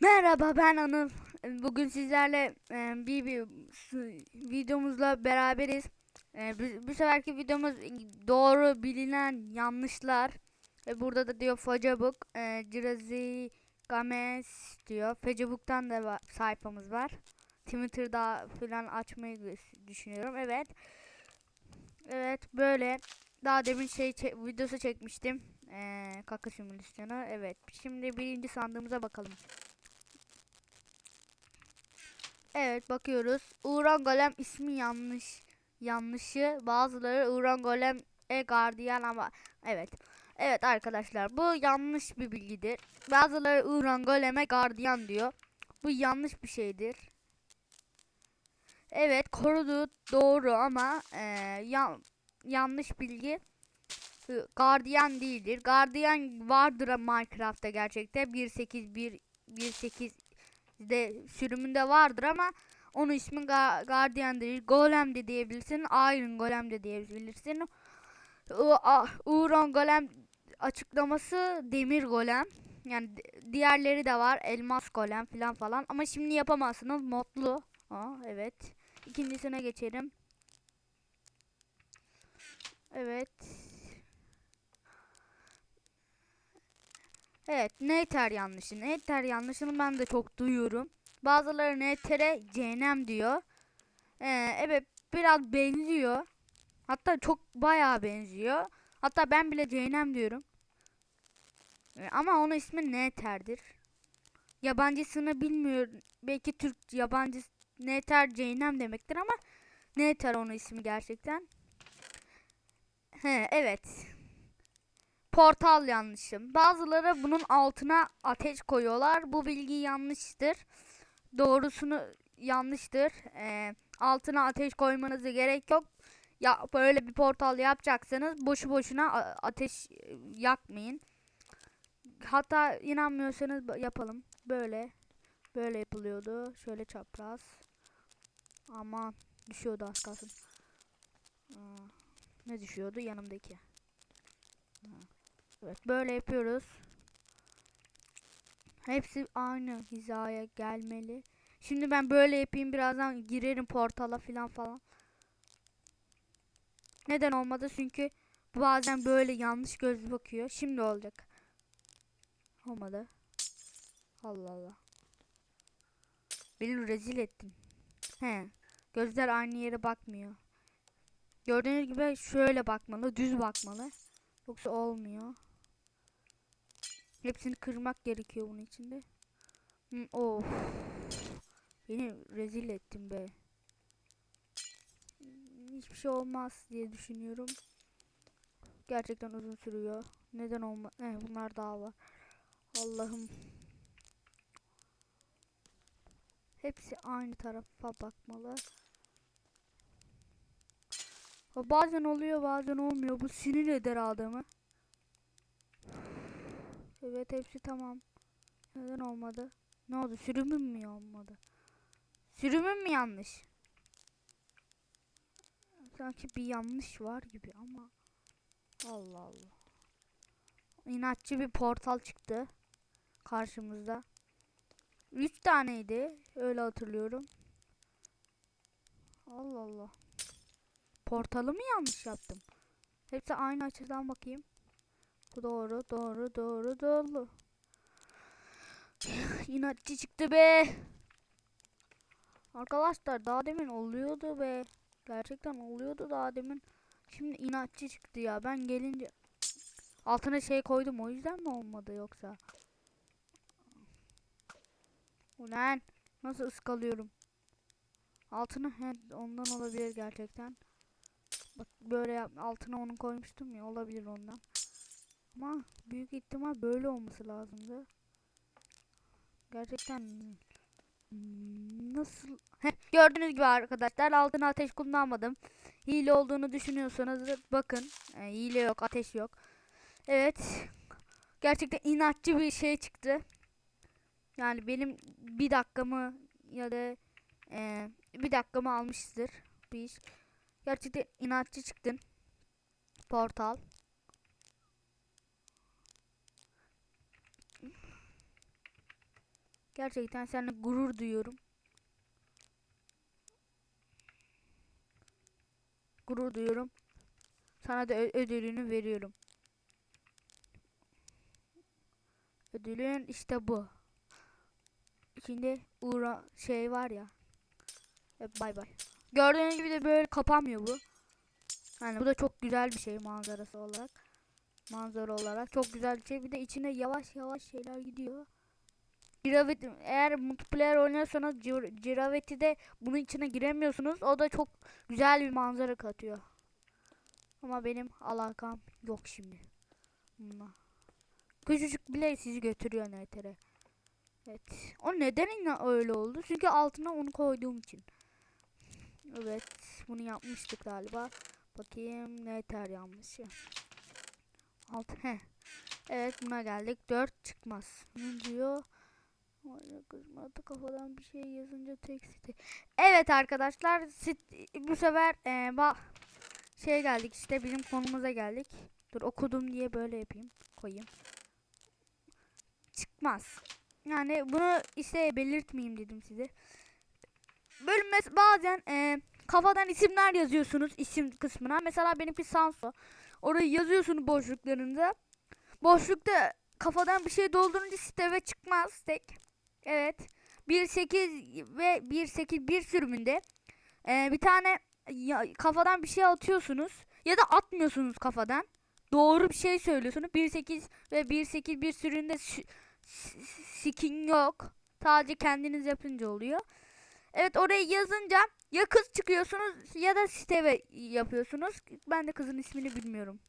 Merhaba ben Anıl. Bugün sizlerle e, bir, bir videomuzla beraberiz. E, bu, seferki videomuz doğru bilinen yanlışlar. Ve burada da diyor Facebook, e, Cirazi Games diyor. Facebook'tan da va- sayfamız var. Twitter'da falan açmayı düşünüyorum. Evet. Evet böyle. Daha demin şey çe- videosu çekmiştim. E, kaka simülasyonu. Evet. Şimdi birinci sandığımıza bakalım. Evet bakıyoruz. Uğran Golem ismi yanlış. Yanlışı. Bazıları Uğran Golem e gardiyan ama evet. Evet arkadaşlar bu yanlış bir bilgidir. Bazıları Uğran Golem'e gardiyan diyor. Bu yanlış bir şeydir. Evet korudu doğru ama e, yan- yanlış bilgi. Gardiyan değildir. Gardiyan vardır Minecraft'ta gerçekten 1.8 1.8 de sürümünde vardır ama onun ismi Ga Guardian değil. Golem de diyebilirsin. Iron Golem de diyebilirsin. Uğron Golem açıklaması Demir Golem. Yani di- diğerleri de var. Elmas Golem falan falan. Ama şimdi yapamazsınız. Modlu. Aa, evet. İkincisine geçelim. Evet. Evet, Nether yanlışı. Nether yanlışını ben de çok duyuyorum. Bazıları Nether'e cehennem diyor. Ee, evet, biraz benziyor. Hatta çok bayağı benziyor. Hatta ben bile cehennem diyorum. Ee, ama onun ismi Nether'dir. Yabancısını bilmiyorum. Belki Türk yabancı Nether cehennem demektir ama Nether onun ismi gerçekten. He, evet portal yanlışım. Bazıları bunun altına ateş koyuyorlar. Bu bilgi yanlıştır. Doğrusunu yanlıştır. Ee, altına ateş koymanıza gerek yok. Ya böyle bir portal yapacaksanız boşu boşuna ateş e, yakmayın. Hatta inanmıyorsanız yapalım. Böyle böyle yapılıyordu. Şöyle çapraz. Aman düşüyordu az kalsın. Ne düşüyordu yanımdaki? Evet böyle yapıyoruz. Hepsi aynı hizaya gelmeli. Şimdi ben böyle yapayım birazdan girerim portala filan falan. Neden olmadı? Çünkü bazen böyle yanlış göz bakıyor. Şimdi olacak. Olmadı. Allah Allah. Beni rezil ettin. He. Gözler aynı yere bakmıyor. Gördüğünüz gibi şöyle bakmalı, düz bakmalı. Yoksa olmuyor. Hepsini kırmak gerekiyor bunun içinde. Hı, of. Beni rezil ettin be. Hiçbir şey olmaz diye düşünüyorum. Gerçekten uzun sürüyor. Neden olma? Eh, bunlar daha var. Allah'ım. Hepsi aynı tarafa bakmalı. Bazen oluyor bazen olmuyor. Bu sinir eder adamı. Evet hepsi tamam. Neden olmadı? Ne oldu? Sürümüm mü olmadı? Sürümüm mü yanlış? Sanki bir yanlış var gibi ama. Allah Allah. İnatçı bir portal çıktı. Karşımızda. Üç taneydi. Öyle hatırlıyorum. Allah Allah. Portalı mı yanlış yaptım? Hepsi aynı açıdan bakayım. Doğru, doğru, doğru, doğru. İnatçı çıktı be. Arkadaşlar daha demin oluyordu be. Gerçekten oluyordu daha demin. Şimdi inatçı çıktı ya. Ben gelince altına şey koydum o yüzden mi olmadı yoksa? Ulan nasıl ıskalıyorum? Altına he, ondan olabilir gerçekten. Bak böyle yap, altına onu koymuştum ya olabilir ondan. Ama büyük ihtimal böyle olması lazımdı. Gerçekten nasıl? Heh, gördüğünüz gibi arkadaşlar altına ateş kullanmadım. Hile olduğunu düşünüyorsanız bakın. E, hile yok, ateş yok. Evet. Gerçekten inatçı bir şey çıktı. Yani benim bir dakikamı ya da e, bir dakikamı almıştır bir iş. Gerçekten inatçı çıktın. Portal. Gerçekten seninle gurur duyuyorum. Gurur duyuyorum. Sana da ödülünü veriyorum. Ödülün işte bu. İçinde uğra şey var ya. Evet, bay bay. Gördüğünüz gibi de böyle kapanmıyor bu. Yani bu da çok güzel bir şey manzarası olarak. Manzara olarak çok güzel bir şey. Bir de içine yavaş yavaş şeyler gidiyor. Giravet eğer multiplayer oynuyorsanız Gir- Giravetti'de bunun içine giremiyorsunuz. O da çok güzel bir manzara katıyor. Ama benim alakam yok şimdi. Bununla. Küçücük bile sizi götürüyor NTR. Evet. O neden öyle oldu? Çünkü altına onu koyduğum için. Evet. Bunu yapmıştık galiba. Bakayım ne ter yanmış ya. Alt he. Evet buna geldik. 4 çıkmaz. Ne diyor? Kızmadı kafadan bir şey yazınca teksti. Evet arkadaşlar sit- bu sefer e, ba şey geldik işte bizim konumuza geldik. Dur okudum diye böyle yapayım. Koyayım. Çıkmaz. Yani bunu işte belirtmeyeyim dedim size. Böyle mes- bazen e, kafadan isimler yazıyorsunuz isim kısmına. Mesela benimki Sanso. Orayı yazıyorsunuz boşluklarında. Boşlukta kafadan bir şey doldurunca siteve çıkmaz tek. Evet. 1.8 ve 1.8 sürümünde e, bir tane ya, kafadan bir şey atıyorsunuz ya da atmıyorsunuz kafadan. Doğru bir şey söylüyorsunuz. 1.8 ve 1.8 bir sürümünde skin yok. Sadece kendiniz yapınca oluyor. Evet oraya yazınca ya kız çıkıyorsunuz ya da siteve yapıyorsunuz. Ben de kızın ismini bilmiyorum.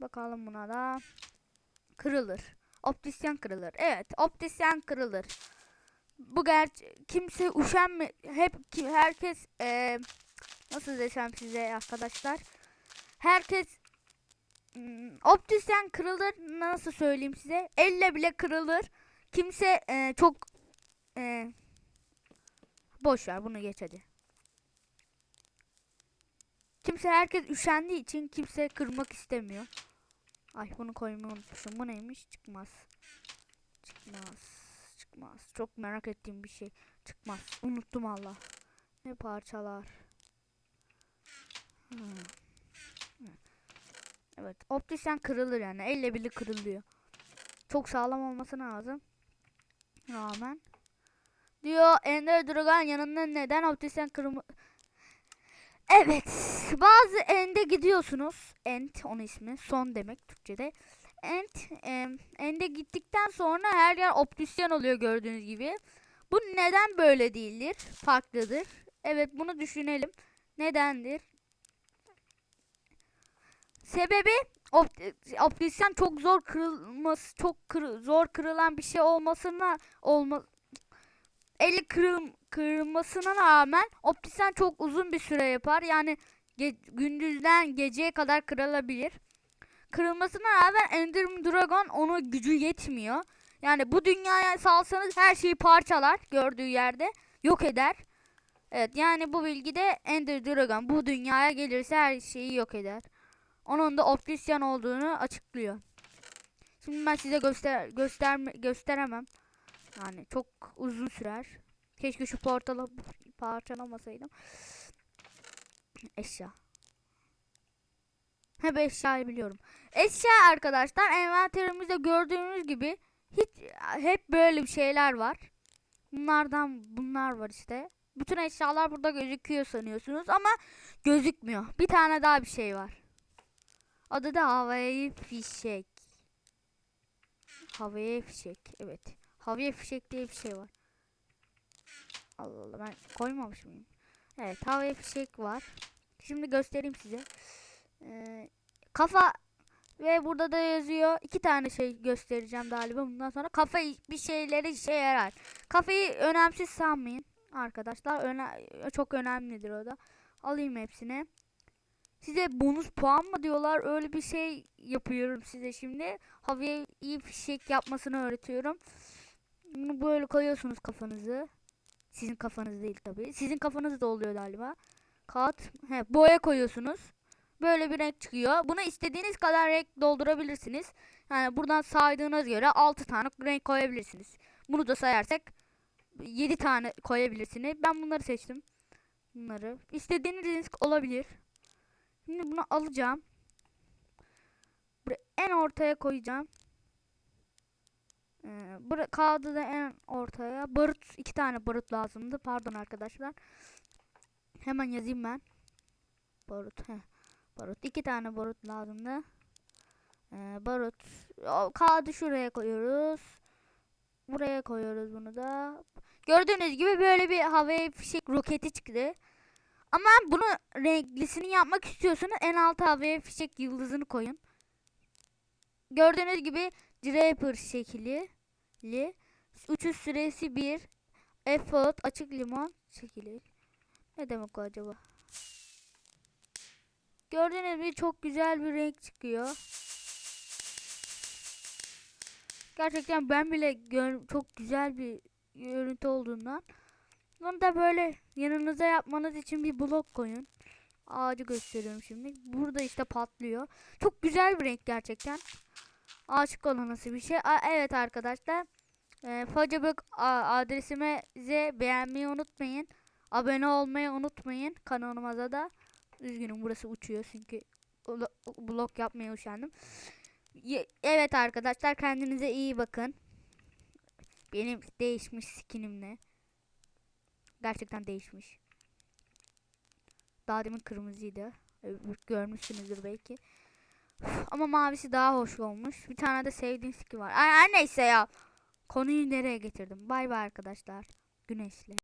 Bakalım buna da. Kırılır. Optisyen kırılır. Evet, optisyen kırılır. Bu gerçi kimse üşenme hep ki- herkes eee, nasıl desem size arkadaşlar. Herkes hmm, optisyen kırılır nasıl söyleyeyim size? Elle bile kırılır. Kimse eee, çok eee boş ver bunu geç hadi. Kimse herkes üşendiği için kimse kırmak istemiyor. Ay bunu koymayı unutmuşum. Bu neymiş? Çıkmaz. Çıkmaz. Çıkmaz. Çok merak ettiğim bir şey. Çıkmaz. Unuttum Allah. Ne parçalar. Hmm. Evet. Optisyen kırılır yani. Elle bile kırılıyor. Çok sağlam olması lazım. Rağmen. Diyor Ender Dragon yanında neden optisyen kırımı... Evet. Bazı end'e gidiyorsunuz. End onun ismi. Son demek Türkçe'de. End, end'e gittikten sonra her yer optisyen oluyor gördüğünüz gibi. Bu neden böyle değildir? Farklıdır. Evet bunu düşünelim. Nedendir? Sebebi optisyen çok zor kırılması, çok kırı- zor kırılan bir şey olmasına olma eli kırıl kırılmasına rağmen optisyen çok uzun bir süre yapar. Yani ge- gündüzden geceye kadar kırılabilir. Kırılmasına rağmen Ender Dragon onun gücü yetmiyor. Yani bu dünyaya salsanız her şeyi parçalar gördüğü yerde yok eder. Evet yani bu bilgide Ender Dragon bu dünyaya gelirse her şeyi yok eder. Onun da optisyen olduğunu açıklıyor. Şimdi ben size göster gösterme gösteremem. Yani çok uzun sürer. Keşke şu portalı parçalamasaydım. Eşya. Hep eşyayı biliyorum. Eşya arkadaşlar envanterimizde gördüğünüz gibi hiç hep böyle bir şeyler var. Bunlardan bunlar var işte. Bütün eşyalar burada gözüküyor sanıyorsunuz ama gözükmüyor. Bir tane daha bir şey var. Adı da havai fişek. Havai fişek. Evet. Havai fişek diye bir şey var. Allah Allah ben koymamış mıyım? Evet havai fişek var. Şimdi göstereyim size. Ee, kafa ve burada da yazıyor. iki tane şey göstereceğim galiba bundan sonra. Kafa bir şeyleri işe yarar. Kafayı önemsiz sanmayın arkadaşlar. Öne çok önemlidir o da. Alayım hepsini. Size bonus puan mı diyorlar? Öyle bir şey yapıyorum size şimdi. Havaya iyi fişek yapmasını öğretiyorum. Bunu böyle koyuyorsunuz kafanızı. Sizin kafanız değil tabii. Sizin kafanız da oluyor galiba. Kağıt. He, boya koyuyorsunuz. Böyle bir renk çıkıyor. Buna istediğiniz kadar renk doldurabilirsiniz. Yani buradan saydığınız göre 6 tane renk koyabilirsiniz. Bunu da sayarsak 7 tane koyabilirsiniz. Ben bunları seçtim. Bunları. İstediğiniz renk olabilir. Şimdi bunu alacağım. Buraya en ortaya koyacağım. Ee, kağıdı da en ortaya. Barut iki tane barut lazımdı. Pardon arkadaşlar. Hemen yazayım ben. Barut. Heh. Barut. iki tane barut lazımdı. Ee, barut. O kağıdı şuraya koyuyoruz. Buraya koyuyoruz bunu da. Gördüğünüz gibi böyle bir havai fişek roketi çıktı. Ama bunu renklisini yapmak istiyorsanız en alta havai fişek yıldızını koyun. Gördüğünüz gibi Draper şekli. Li. Uçuş süresi 1. Effort açık limon şekli. Ne demek o acaba? Gördüğünüz gibi çok güzel bir renk çıkıyor. Gerçekten ben bile çok güzel bir görüntü olduğundan. Bunu da böyle yanınıza yapmanız için bir blok koyun. Ağacı gösteriyorum şimdi. Burada işte patlıyor. Çok güzel bir renk gerçekten. Aşık olunası bir şey. Aa, evet arkadaşlar. E, Facebook a- adresime ze beğenmeyi unutmayın. Abone olmayı unutmayın. Kanalıma da. Üzgünüm burası uçuyor çünkü blo- blok yapmaya. Ye- Evet arkadaşlar kendinize iyi bakın. Benim değişmiş skinimle. Gerçekten değişmiş. Daha demin kırmızıydı. Öbür- Görmüşsünüzdür belki. Ama mavisi daha hoş olmuş. Bir tane de sevdiğim skin var. Her neyse ya. Konuyu nereye getirdim? Bay bay arkadaşlar. Güneşli.